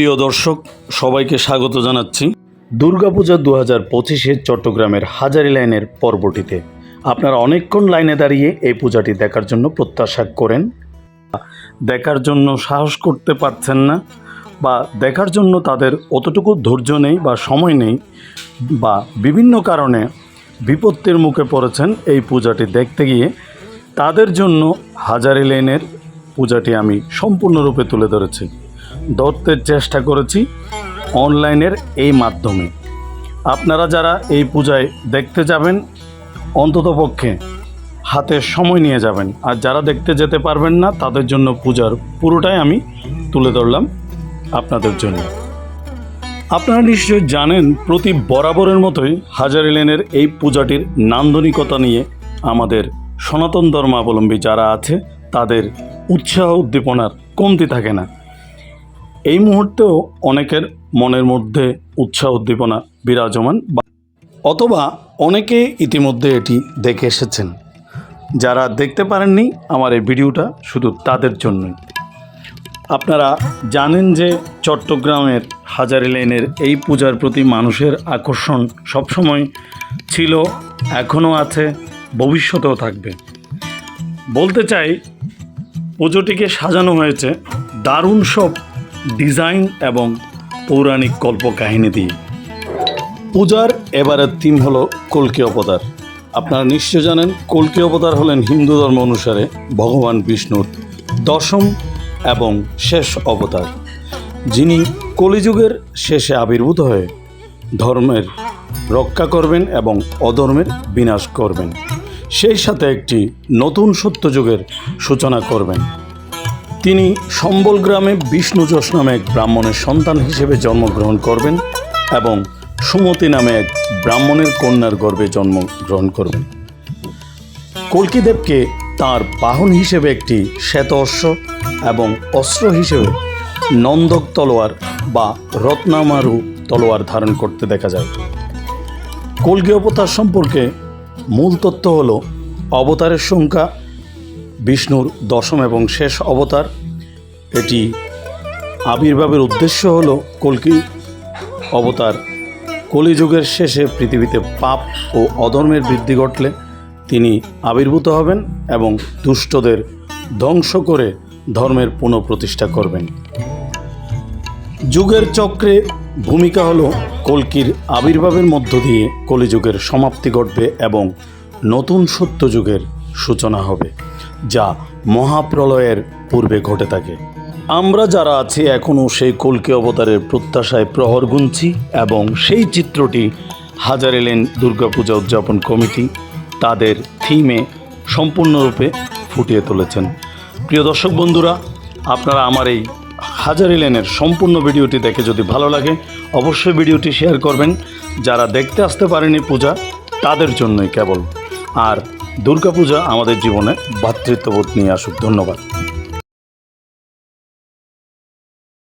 প্রিয় দর্শক, সবাইকে স্বাগত জানাচ্ছি। দুর্গাপূজা দু হাজার পঁচিশে চট্টগ্রামের হাজারি লাইনের পর্বটিতে। আপনারা অনেকক্ষণ লাইনে দাঁড়িয়ে এই পূজাটি দেখার জন্য প্রত্যাশা করেন। দেখার জন্য সাহস করতে পারছেন না বা দেখার জন্য তাদের অতটুকু ধৈর্য নেই বা সময় নেই বা বিভিন্ন কারণে বিপত্তির মুখে পড়েছেন এই পূজাটি দেখতে গিয়ে। তাদের জন্য হাজারি লেনের পূজাটি আমি সম্পূর্ণরূপে তুলে ধরেছি। ধরতে চেষ্টা করেছি অনলাইনের এই মাধ্যমে। আপনারা যারা এই পূজায় দেখতে যাবেন অন্ততপক্ষে হাতে সময় নিয়ে যাবেন। আর যারা দেখতে যেতে পারবেন না, তাদের জন্য পূজার পুরোটাই আমি তুলে ধরলাম আপনাদের জন্য। আপনারা নিশ্চয়ই জানেন, প্রতি বরাবরের মতোই হাজারি লেনের এই পূজাটির নান্দনিকতা নিয়ে আমাদের সনাতন ধর্মাবলম্বী যারা আছে, তাদের উৎসাহ উদ্দীপনার কমতি থাকে না। এই মুহূর্তেও অনেকের মনের মধ্যে উৎসাহ উদ্দীপনা বিরাজমান অথবা অনেকে ইতিমধ্যে এটি দেখে এসেছেন। যারা দেখতে পারেননি আমার এই ভিডিওটা শুধু তাদের জন্যই। আপনারা জানেন যে চট্টগ্রামের হাজারি লেনের এই পূজার প্রতি মানুষের আকর্ষণ সবসময় ছিল, এখনও আছে, ভবিষ্যতেও থাকবে। বলতে চাই, পুজোটিকে সাজানো হয়েছে দারুণ সব ডিজাইন এবং পৌরাণিক কল্পকাহিনী দিয়ে। পূজার এবারের থিম হল কল্কি অবতার। আপনারা নিশ্চয় জানেন, কল্কি অবতার হলেন হিন্দু ধর্ম অনুসারে ভগবান বিষ্ণুর দশম এবং শেষ অবতার, যিনি কলিযুগের শেষে আবির্ভূত হয়ে ধর্মের রক্ষা করবেন এবং অধর্মের বিনাশ করবেন। সেই সাথে একটি নতুন সত্যযুগের সূচনা করবেন। তিনি সম্বল গ্রামে বিষ্ণু নামে এক ব্রাহ্মণের সন্তান হিসেবে জন্মগ্রহণ করবেন এবং সুমতি নামে এক ব্রাহ্মণের কন্যার গর্ভে জন্মগ্রহণ করবেন। কলকিদেবকে তার বাহন হিসেবে একটি শ্বেত অশ্ব এবং অস্ত্র হিসেবে নন্দক তলোয়ার বা রত্নামারু তলোয়ার ধারণ করতে দেখা যায়। কলকি অবতার সম্পর্কে মূল তথ্য হল অবতারের সংখ্যা, বিষ্ণুর দশম এবং শেষ অবতার এটি আবির্ভাবের উদ্দেশ্য হল কলকি অবতার। কলিযুগের শেষে পৃথিবীতে পাপ ও অধর্মের বৃদ্ধি ঘটলে তিনি আবির্ভূত হবেন এবং দুষ্টদের ধ্বংস করে ধর্মের পুনঃপ্রতিষ্ঠা করবেন। যুগের চক্রে ভূমিকা হল কলকির আবির্ভাবের মধ্য দিয়ে কলিযুগের সমাপ্তি ঘটবে এবং নতুন সত্যযুগের সূচনা হবে, যা মহাপ্রলয়ের পূর্বে ঘটে থাকে। আমরা যারা আছি এখনও সেই কলকে অবতারের প্রত্যাশায় প্রহর গুনছি এবং সেই চিত্রটি হাজার এলেন দুর্গাপূজা উদযাপন কমিটি তাদের থিমে সম্পূর্ণরূপে ফুটিয়ে তুলেছেন। প্রিয় দর্শক বন্ধুরা, আপনারা আমার এই হাজারি লেনের সম্পূর্ণ ভিডিওটি দেখে যদি ভালো লাগে, অবশ্যই ভিডিওটি শেয়ার করবেন। যারা দেখতে আসতে পারেনি পূজা, তাদের জন্যই কেবল। আর দুর্গাপূজা আমাদের জীবনে ভ্রাতৃত্ববোধ নিয়ে আসুক। ধন্যবাদ।